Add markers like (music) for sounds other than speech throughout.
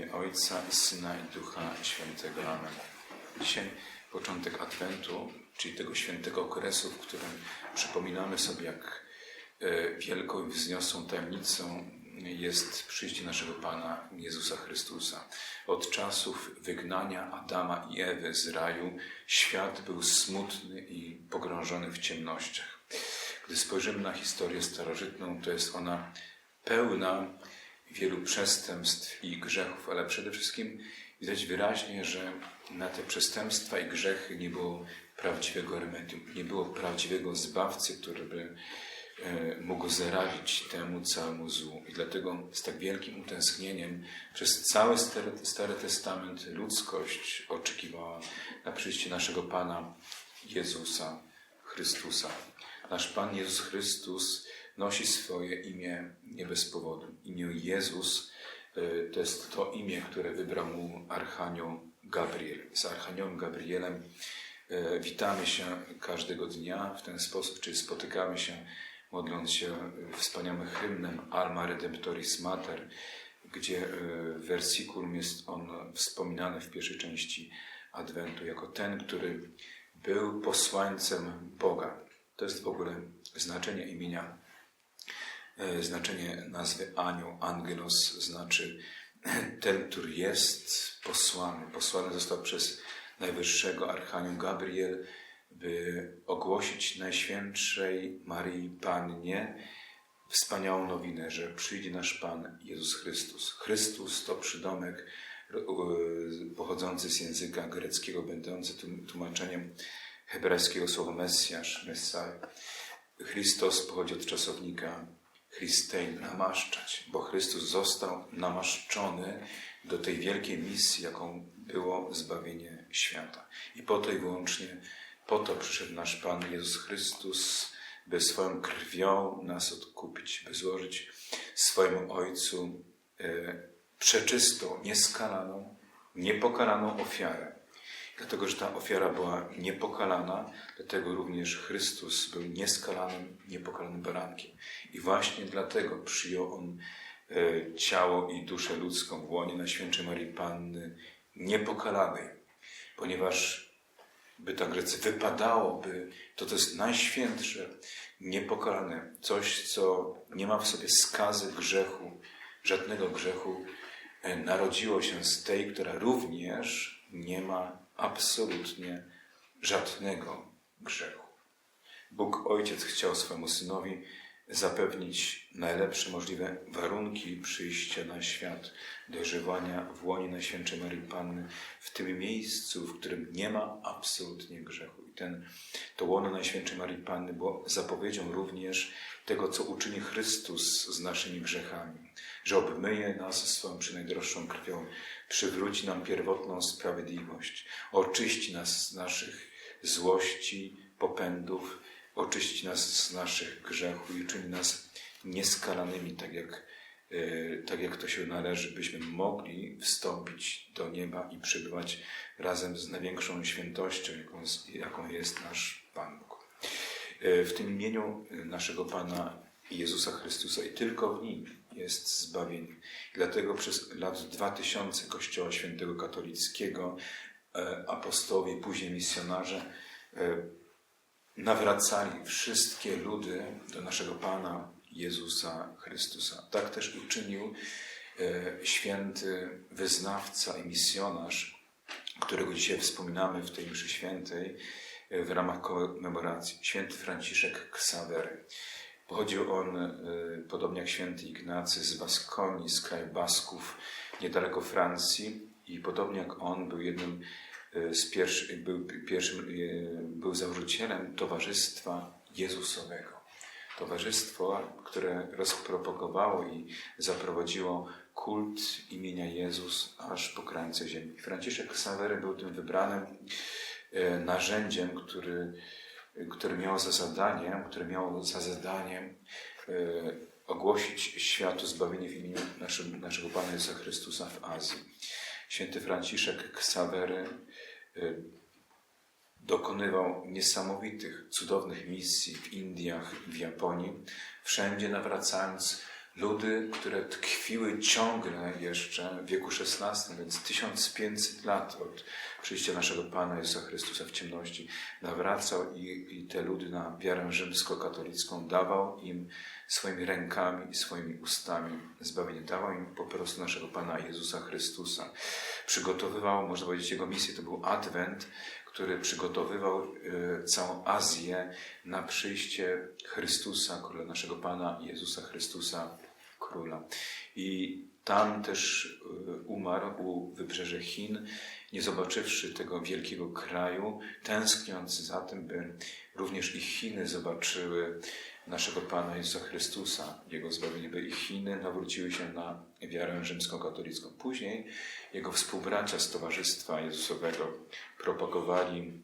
imię Ojca i Syna i Ducha Świętego. Amen. Dzisiaj początek Adwentu, czyli tego świętego okresu, w którym przypominamy sobie, jak e, wielką i wzniosłą tajemnicą jest przyjście naszego Pana Jezusa Chrystusa. Od czasów wygnania Adama i Ewy z raju świat był smutny i pogrążony w ciemnościach. Gdy spojrzymy na historię starożytną, to jest ona pełna wielu przestępstw i grzechów, ale przede wszystkim widać wyraźnie, że na te przestępstwa i grzechy nie było prawdziwego remedium, nie było prawdziwego zbawcy, który by e, mógł zaradzić temu całemu złu. I dlatego z tak wielkim utęsknieniem przez cały Stary, Stary Testament ludzkość oczekiwała na przyjście naszego Pana Jezusa Chrystusa. Nasz Pan Jezus Chrystus nosi swoje imię nie bez powodu. Imię Jezus y, to jest to imię, które wybrał mu Archanioł Gabriel. Z Archaniołem Gabrielem y, witamy się każdego dnia w ten sposób, czy spotykamy się modląc się wspaniałym hymnem Alma Redemptoris Mater, gdzie y, wersikulum jest on wspominany w pierwszej części Adwentu jako ten, który był posłańcem Boga. To jest w ogóle znaczenie imienia znaczenie nazwy anioł, angelos, znaczy (clears throat) ten, który jest posłany. Posłany został przez najwyższego Archanioł Gabriel, by ogłosić Najświętszej Marii Pannie wspaniałą nowinę, że przyjdzie nasz Pan Jezus Chrystus. Chrystus to przydomek e, pochodzący z języka greckiego, będący tłumaczeniem hebrajskiego słowa Mesjasz, Messiah. Chrystus pochodzi od czasownika Christein, namaszczać, bo Chrystus został namaszczony do tej wielkiej misji, jaką było zbawienie świata. I po to i wyłącznie po to przyszedł nasz Pan Jezus Chrystus, by swoją krwią nas odkupić, by złożyć swojemu Ojcu e, przeczystą, nieskalaną, niepokalaną ofiarę. Dlatego, że ta ofiara była niepokalana, dlatego również Chrystus był nieskalanym, niepokalanym barankiem. I właśnie dlatego przyjął on e, ciało i duszę ludzką w łonie Najświętszej Marii Panny niepokalanej, ponieważ by tak rzec wypadałoby, to to jest najświętsze, niepokalane, coś, co nie ma w sobie skazy grzechu, żadnego grzechu, e, narodziło się z tej, która również nie ma absolutnie żadnego grzechu. Bóg Ojciec chciał swemu synowi zapewnić najlepsze możliwe warunki przyjścia na świat, dojrzewania w łonie Najświętszej Marii Panny, w tym miejscu, w którym nie ma absolutnie grzechu. I ten, to łono Najświętszej Marii Panny było zapowiedzią również tego, co uczyni Chrystus z naszymi grzechami, że obmyje nas swoją przynajdroższą krwią, przywróci nam pierwotną sprawiedliwość, oczyści nas z naszych złości, popędów, oczyści nas z naszych grzechów i uczyni nas nieskalanymi, tak jak, e, tak jak to się należy, byśmy mogli wstąpić do nieba i przebywać razem z największą świętością, jaką, jaką jest nasz Pan Bóg. E, w tym imieniu naszego Pana Jezusa Chrystusa i tylko w Nim jest zbawienie. Dlatego przez lat 2000 Kościoła Świętego Katolickiego e, apostołowie, później misjonarze nawracali wszystkie ludy do naszego Pana Jezusa Chrystusa. Tak też uczynił e, święty wyznawca i misjonarz, którego dzisiaj wspominamy w tej mszy świętej e, w ramach komemoracji, święty Franciszek Ksawery. Pochodził on, e, podobnie jak święty Ignacy, z Baskonii, z kraju Basków, niedaleko Francji i podobnie jak on był jednym E, z pierwszy, był, pierwszym, e, był założycielem Towarzystwa Jezusowego. Towarzystwo, które rozpropagowało i zaprowadziło kult imienia Jezus aż po krańce ziemi. Franciszek Sawery był tym wybranym narzędziem, który, który miał za zadanie, które miało za zadanie ogłosić światu zbawienie w imieniu naszego, naszego Pana Jezusa Chrystusa w Azji. Święty Franciszek Ksawery y, dokonywał niesamowitych, cudownych misji w Indiach, w Japonii, wszędzie nawracając ludy, które tkwiły ciągle jeszcze w wieku XVI, więc 1500 lat od przyjścia naszego Pana Jezusa Chrystusa w ciemności, nawracał i, i te ludy na wiarę rzymskokatolicką, dawał im swoimi rękami i swoimi ustami zbawienie, dawał im po prostu naszego Pana Jezusa Chrystusa. Przygotowywał, można powiedzieć, jego misję, to był Adwent, który przygotowywał e, całą Azję na przyjście Chrystusa, króla naszego Pana Jezusa Chrystusa, króla. I tam też e, umarł u wybrzeży Chin, nie zobaczywszy tego wielkiego kraju, tęskniąc za tym, by również i Chiny zobaczyły naszego Pana Jezusa Chrystusa, Jego zbawienie, by i Chiny nawróciły się na wiarę rzymskokatolicką. Później jego współbracia z Towarzystwa Jezusowego propagowali,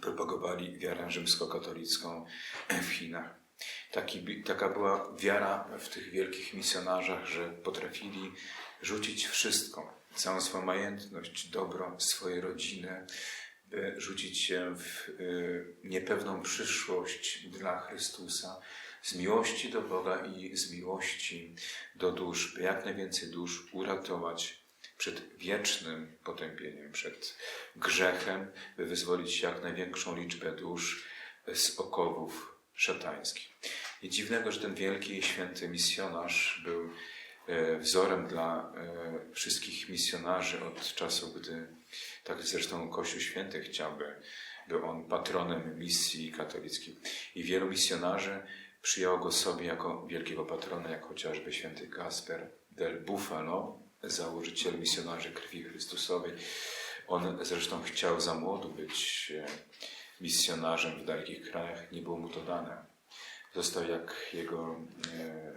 propagowali wiarę rzymskokatolicką w Chinach. Taki, taka była wiara w tych wielkich misjonarzach, że potrafili rzucić wszystko, całą swoją majętność, dobro, swoje rodziny, by rzucić się w y, niepewną przyszłość dla Chrystusa, z miłości do Boga i z miłości do dusz, by jak najwięcej dusz uratować przed wiecznym potępieniem, przed grzechem, by wyzwolić jak największą liczbę dusz z okowów szatańskich. I dziwnego, że ten wielki święty misjonarz był e, wzorem dla e, wszystkich misjonarzy od czasu, gdy, tak zresztą Kościół Święty chciałby, był on patronem misji katolickiej. I wielu misjonarzy przyjęło go sobie jako wielkiego patrona, jak chociażby święty Kasper del Buffalo, założyciel misjonarzy krwi Chrystusowej. On zresztą chciał za młodu być e, misjonarzem w dalekich krajach, nie było mu to dane. Został jak jego, e, e,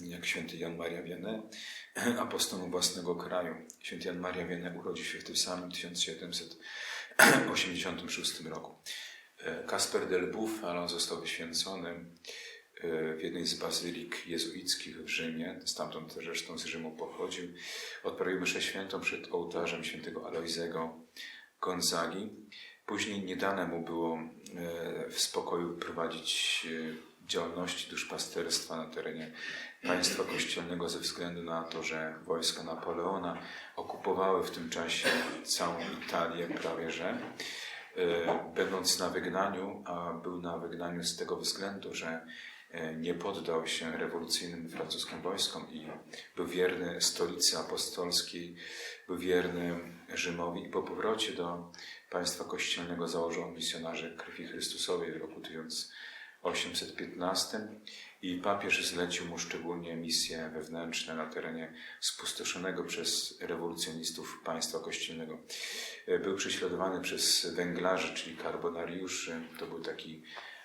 jak święty Jan Maria Wienne, (clears throat) apostoł własnego kraju. Święty Jan Maria Wienne urodził się w tym samym 1786 roku. Kasper del Buffalo został wyświęcony w jednej z bazylik jezuickich w Rzymie, stamtąd zresztą z Rzymu pochodził. Odprawił mszę świętą przed ołtarzem świętego Alojzego Gonzagi. Później nie dane mu było e, w spokoju prowadzić e, działalności duszpasterstwa na terenie państwa kościelnego ze względu na to, że wojska Napoleona okupowały w tym czasie całą Italię prawie że. E, będąc na wygnaniu, a był na wygnaniu z tego względu, że E, nie poddał się rewolucyjnym francuskim wojskom i był wierny stolicy apostolskiej, był wierny Rzymowi i po powrocie do państwa kościelnego założył misjonarzy krwi Chrystusowej w roku 1815 i papież zlecił mu szczególnie misje wewnętrzne na terenie spustoszonego przez rewolucjonistów państwa kościelnego. E, był prześladowany przez węglarzy, czyli karbonariuszy. To był taki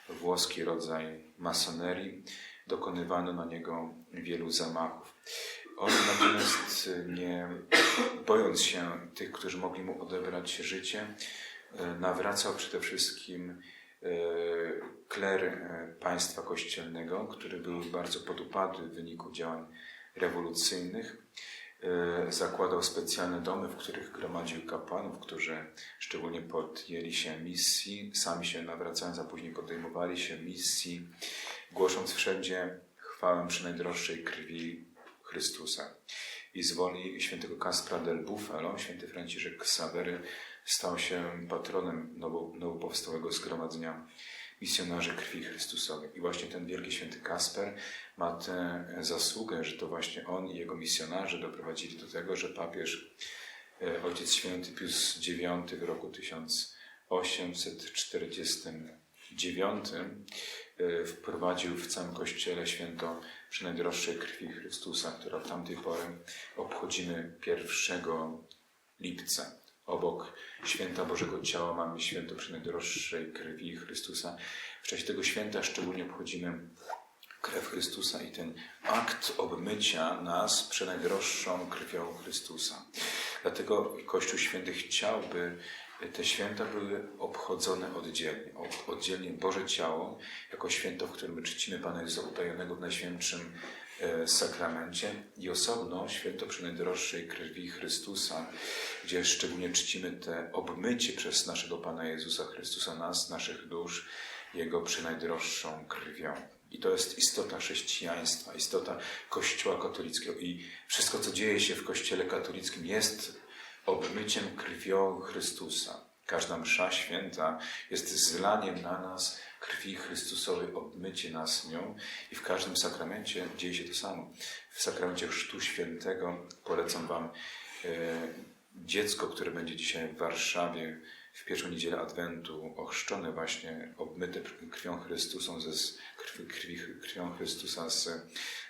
włoski rodzaj masonerii. Dokonywano na niego wielu zamachów. On natomiast nie bojąc się tych, którzy mogli mu odebrać życie, nawracał przede wszystkim e, kler państwa kościelnego, który był bardzo podupadły w wyniku działań rewolucyjnych. E, zakładał specjalne domy, w których gromadził kapłanów, którzy szczególnie podjęli się misji, sami się nawracając, a później podejmowali się misji, głosząc wszędzie chwałę przy najdroższej krwi Chrystusa. I z woli świętego Kaspra del Buffalo, święty Franciszek Savery stał się patronem nowo, nowo powstałego zgromadzenia misjonarzy krwi Chrystusowej. I właśnie ten wielki święty Kasper ma tę zasługę, że to właśnie on i jego misjonarze doprowadzili do tego, że papież e, Ojciec Święty Pius IX w roku 1849 e, wprowadził w całym Kościele święto przynajdraższej krwi Chrystusa, która w tamtej pory obchodzimy 1 lipca. Obok święta Bożego Ciała mamy święto przynajdraższej krwi Chrystusa. W czasie tego święta szczególnie obchodzimy krew Chrystusa i ten akt obmycia nas przenajdroższą krwią Chrystusa. Dlatego Kościół Święty chciałby, te święta były obchodzone oddzielnie. Oddzielnie Boże Ciało, jako święto, w którym czcimy Pana Jezusa utajonego w Najświętszym sakramencie i osobno święto przenajdroższej krwi Chrystusa, gdzie szczególnie czcimy te obmycie przez naszego Pana Jezusa Chrystusa nas, naszych dusz, Jego przenajdroższą krwią. I to jest istota chrześcijaństwa, istota Kościoła katolickiego. I wszystko, co dzieje się w Kościele katolickim, jest obmyciem krwią Chrystusa. Każda msza święta jest zlaniem na nas krwi Chrystusowej, obmycie nas nią. I w każdym sakramencie dzieje się to samo. W sakramencie Chrztu Świętego polecam Wam e, dziecko, które będzie dzisiaj w Warszawie w pierwszą niedzielę Adwentu, ochrzczone właśnie, obmyte krwią Chrystusa, ze krwi, krwi, krwią Chrystusa z,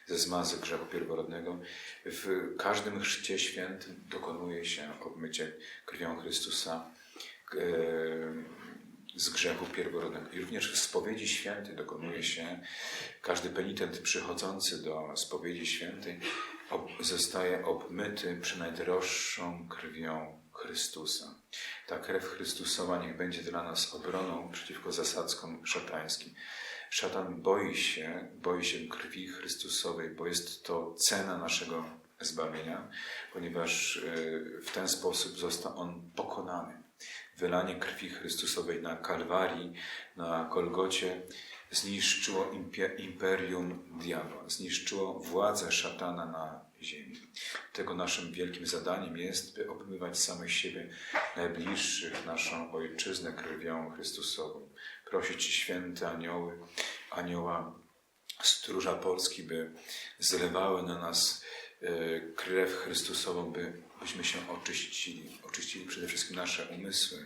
ze zmazy grzechu pierworodnego. W każdym chrzcie świętym dokonuje się obmycie krwią Chrystusa z grzechu pierworodnego. I również w spowiedzi świętej dokonuje się, każdy penitent przychodzący do spowiedzi świętej ob, zostaje obmyty przenajdroższą krwią Chrystusa. Ta krew Chrystusowa niech będzie dla nas obroną przeciwko zasadzkom szatańskim. Szatan boi się, boi się krwi Chrystusowej, bo jest to cena naszego zbawienia, ponieważ y, w ten sposób został on pokonany. Wylanie krwi Chrystusowej na Kalwarii, na Golgocie zniszczyło imperium diabła, zniszczyło władzę szatana na ziemi. Tego naszym wielkim zadaniem jest, by obmywać samych siebie najbliższych, naszą ojczyznę krwią Chrystusową. Prosić święte anioły, anioła stróża Polski, by zlewały na nas e, krew Chrystusową, by, byśmy się oczyścili. Oczyścili przede wszystkim nasze umysły,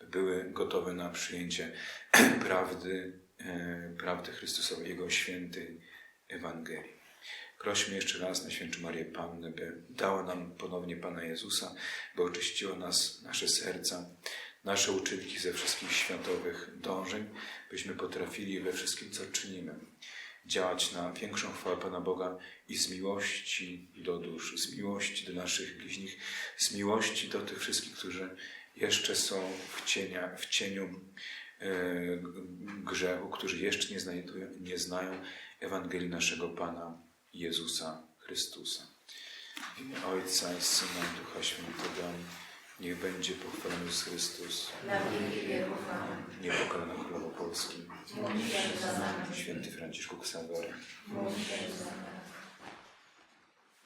by były gotowe na przyjęcie (clears throat) prawdy, e, prawdy Chrystusowej, Jego świętej Ewangelii. Prośmy jeszcze raz na Świętą Marię Pannę, by dała nam ponownie Pana Jezusa, by oczyściła nas, nasze serca, nasze uczynki ze wszystkich światowych dążeń, byśmy potrafili we wszystkim, co czynimy, działać na większą chwałę Pana Boga i z miłości do dusz, z miłości do naszych bliźnich, z miłości do tych wszystkich, którzy jeszcze są w, cienia, w cieniu e, grzechu, którzy jeszcze nie, znajdują, nie znają Ewangelii naszego Pana Jezusa Chrystusa. W imię Ojca i Syna Ducha Świętego niech będzie pochwalony Jezus Chrystus, Na wieki wieków. Królowo Polski, święty Franciszku Ksawery, Módl się za nami.